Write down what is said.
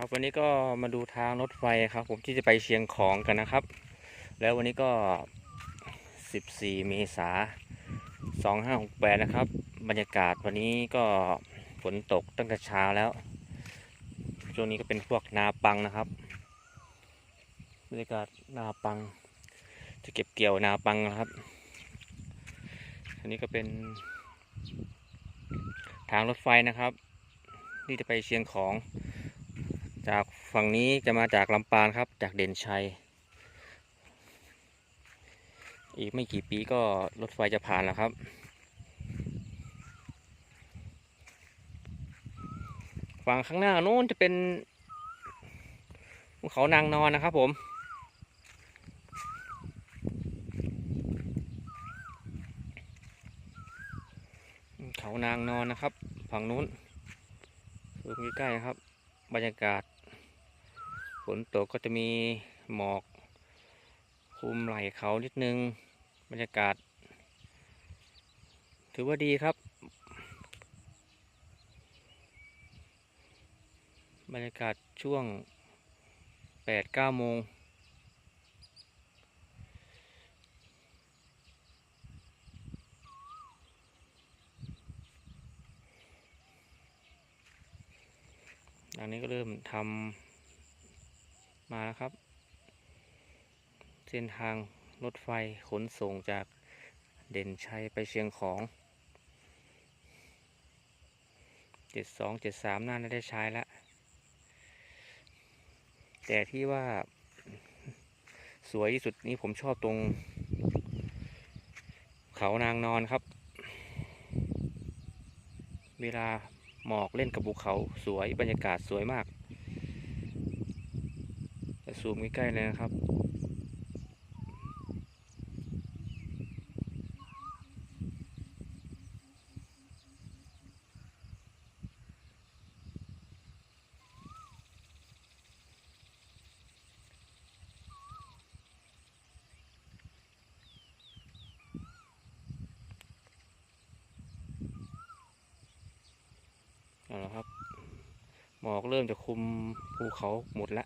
ครับวันนี้ก็มาดูทางรถไฟครับ ผมที่จะไปเชียงของกันนะครับ แล้ววันนี้ก็ 14 เมษา2568 นะครับ บรรยากาศวันนี้ก็ฝนตกตั้งแต่เช้าแล้วช่วงนี้ก็เป็นพวกนาปังนะครับ บรรยากาศนาปัง จะเก็บเกี่ยวนาปังนะครับอันนี้ก็เป็นทางรถไฟนะครับ ที่จะไปเชียงของ จากฝั่งนี้จะมาจากลำปางครับ จากเด่นชัย อีกไม่กี่ปีก็รถไฟจะผ่านแล้วครับ ฝั่งข้างหน้านู้นจะเป็นภูเขานางนอนนะครับผมเขานางนอนนะครับ ฝั่งนู้นซูมใกล้ๆครับ บรรยากาศ ฝนตกก็จะมีหมอกคลุมไหล่เขานิดนึง บรรยากาศ ถือว่าดีครับ บรรยากาศช่วง8-9โมง อันนี้ก็เริ่มทำมาแล้วครับ เส้นทางรถไฟขนส่งจากเด่นชัยไปเชียงของ 72 73 น่าจะได้ใช้แล้ว แต่ที่ว่าสวยที่สุดนี้ผมชอบตรง เขานางนอนครับ เวลา หมอกเล่นกับภูเขาสวยบรรยากาศสวยมากจะซูมใกล้ๆเลยนะครับ เอาละครับหมอกเริ่มจะคุมภูเขาหมดละ